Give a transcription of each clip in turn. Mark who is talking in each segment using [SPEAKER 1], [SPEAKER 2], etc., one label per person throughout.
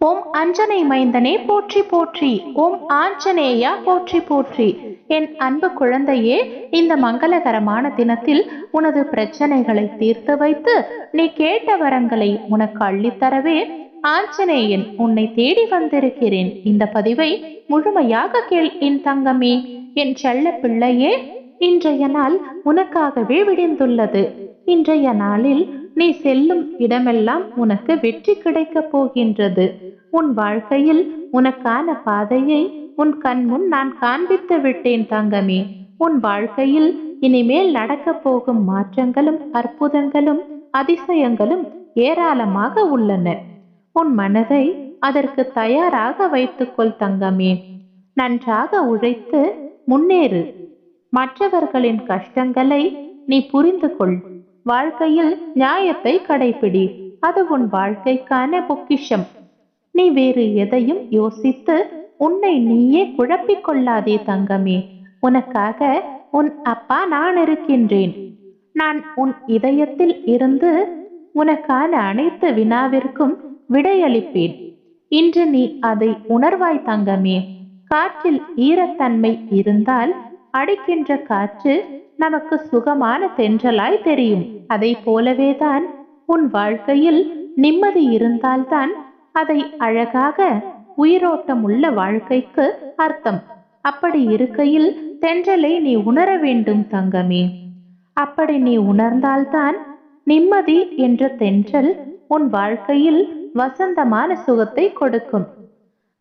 [SPEAKER 1] ஓம் அஞ்சனை மைந்தனே போற்றி போற்றி. ஓம் ஆஞ்சநேயா போற்றி போற்றி. என் அன்பு குழந்தையே இந்த மங்களகரமான தினத்தில் உனது பிரச்சனைகளை தீர்த்து வைத்து நீ கேட்ட வரங்களை உனக்கு அள்ளித்தரவே ஆஞ்சநேயன் உன்னை தேடி வந்திருக்கிறேன். இந்த பதிவை முழுமையாக கேள் என் தங்கமே. என் செல்ல பிள்ளையே இன்றைய நாள் உனக்காகவே விடிந்துள்ளது. இன்றைய நாளில் நீ செல்லும் இடமெல்லாம் உனக்கு வெற்றி கிடைக்கப் போகின்றது. உன் வாழ்க்கையில் உனக்கான பாதையை உன் கண்முன் நான் காண்பித்து விட்டேன் தங்கமே. உன் வாழ்க்கையில் இனிமேல் நடக்கப் போகும் மாற்றங்களும் அற்புதங்களும் அதிசயங்களும் ஏராளமாக உள்ளன. உன் மனதை அதற்கு தயாராக வைத்துக்கொள் தங்கமே. நன்றாக உழைத்து முன்னேறு. மற்றவர்களின் கஷ்டங்களை நீ புரிந்து கொள் வாழ்க்கையில் நியாயத்தை கடைபிடி அது உன் வாழ்க்கைக்கான பொக்கிஷம். நீ வேறு எதையும் யோசித்து உன்னை நீயே குழப்பிக் கொள்ளாதே தங்கமே. உனக்காக உன் அப்பா நான் இருக்கின்றேன். நான் உன் இதயத்தில் இருந்து உனக்கான அனைத்து வினாவிற்கும் விடையளிப்பேன். இன்று நீ அதை உணர்வாய் தங்கமே. காற்றில் ஈரத்தன்மை இருந்தால் அடிக்கின்ற காற்று நமக்கு சுகமான தென்றலாய் தெரியும். அதை போலவேதான் உன் வாழ்க்கையில் நிம்மதி இருந்தால்தான் அதை அழகாக உயிரோட்டமுள்ள வாழ்க்கைக்கு அர்த்தம். அப்படி இருக்கையில் தென்றலை நீ உணர வேண்டும் தங்கமே. அப்படி நீ உணர்ந்தால்தான் நிம்மதி என்ற தென்றல் உன் வாழ்க்கையில் வசந்தமான சுகத்தை கொடுக்கும்.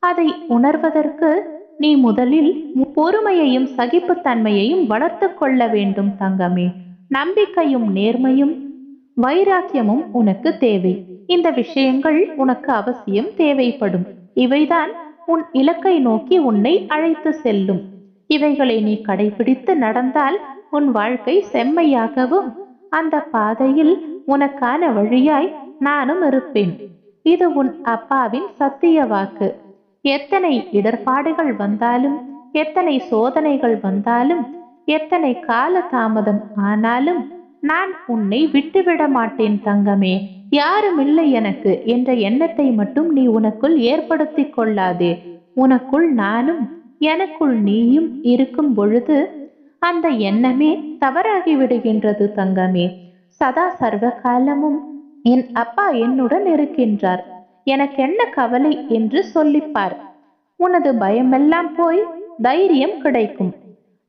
[SPEAKER 1] அதை உணர்வதற்கு நீ முதலில் பொறுமையையும் சகிப்புத்தன்மையையும் வளர்த்து கொள்ள வேண்டும் தங்கமே. நம்பிக்கையும் நேர்மையும் வைராக்கியமும் உனக்கு தேவை. இந்த விஷயங்கள் உனக்கு அவசியம் தேவைப்படும். இவைதான் உன் இலக்கை நோக்கி உன்னை அழைத்து செல்லும். இவைகளை நீ கடைபிடித்து நடந்தால் உன் வாழ்க்கை செம்மையாகவும் அந்த பாதையில் உனக்கான வழியாய் நானும் இருப்பேன். இது உன் அப்பாவின் சத்திய வாக்கு. எத்தனை இடர்பாடுகள் வந்தாலும் எத்தனை சோதனைகள் வந்தாலும் எத்தனை கால தாமதம் ஆனாலும் நான் உன்னை விட்டுவிட மாட்டேன் தங்கமே. யாரும் இல்லை எனக்கு என்ற எண்ணத்தை மட்டும் நீ உனக்குள் ஏற்படுத்திக் கொள்ளாதே. உனக்குள் நானும் எனக்குள் நீயும் இருக்கும் பொழுது அந்த எண்ணமே தவறாகி விடுகின்றது தங்கமே. சதா சர்வ காலமும் என் அப்பா என்னுடன் இருக்கின்றார். எனக்கு என்ன கவலை என்று சொல்லிப்பார். உனது பயமெல்லாம் போய் தைரியம் கிடைக்கும்.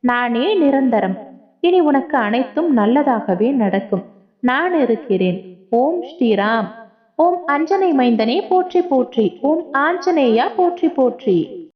[SPEAKER 1] நானே நிரந்தரம். இனி உனக்கு அனைத்தும் நல்லதாகவே நடக்கும். நான் இருக்கிறேன். ஓம் ஸ்ரீராம். ஓம் அஞ்சனை மைந்தனே போற்றி போற்றி. ஓம் ஆஞ்சநேயா போற்றி போற்றி.